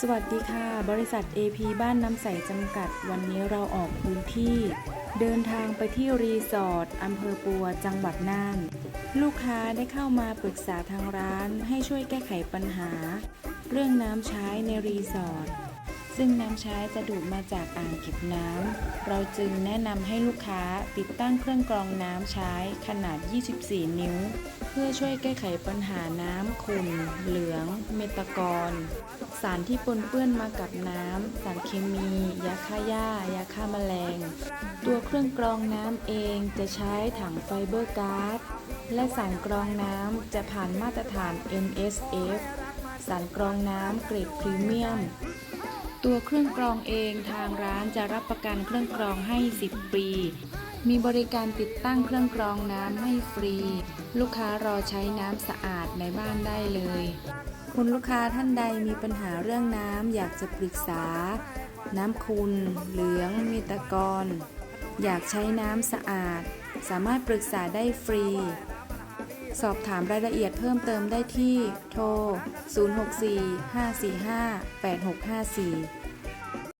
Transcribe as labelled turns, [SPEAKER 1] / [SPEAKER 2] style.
[SPEAKER 1] สวัสดีค่ะ บริษัท AP บ้านน้ำใสจำกัด วันนี้เราออกพื้นที่ เดินทางไปที่รีสอร์ทอำเภอปัวจังหวัดน่าน ลูกค้าได้เข้ามาปรึกษาทางร้าน ให้ช่วยแก้ไขปัญหา เรื่องน้ำใช้ในรีสอร์ท ซึ่งน้ำใช้จะดูดมาจากอ่างเก็บน้ำ เราจึงแนะนำให้ลูกค้าติดตั้งเครื่องกรองน้ำใช้ขนาด 24 นิ้ว เพื่อช่วยแก้ไขปัญหาน้ำขุ่น เหลือง เมตากร สารที่ปนเปื้อนมากับน้ำ สารเคมี ยาฆ่าหญ้า ยาฆ่าแมลง ตัวเครื่องกรองน้ำเองจะใช้ถังไฟเบอร์การ์ดและสารกรองน้ำจะผ่านมาตรฐาน NSF สารกรองน้ำเกรดพรีเมียม ตัวเครื่องกรองเองทางร้านจะรับประกันเครื่องกรองให้ 10 ปี มีบริการติดตั้งเครื่องกรองน้ำให้ฟรี ลูกค้ารอใช้น้ำสะอาดในบ้านได้เลย คุณลูกค้าท่านใดมีปัญหาเรื่องน้ำอยากจะปรึกษา น้ำคุณ เหลือง มีตะกอนอยากใช้น้ำสะอาด สามารถปรึกษาได้ฟรี สอบถามรายละเอียดเพิ่มเติมได้ที่โทร 064 545 8654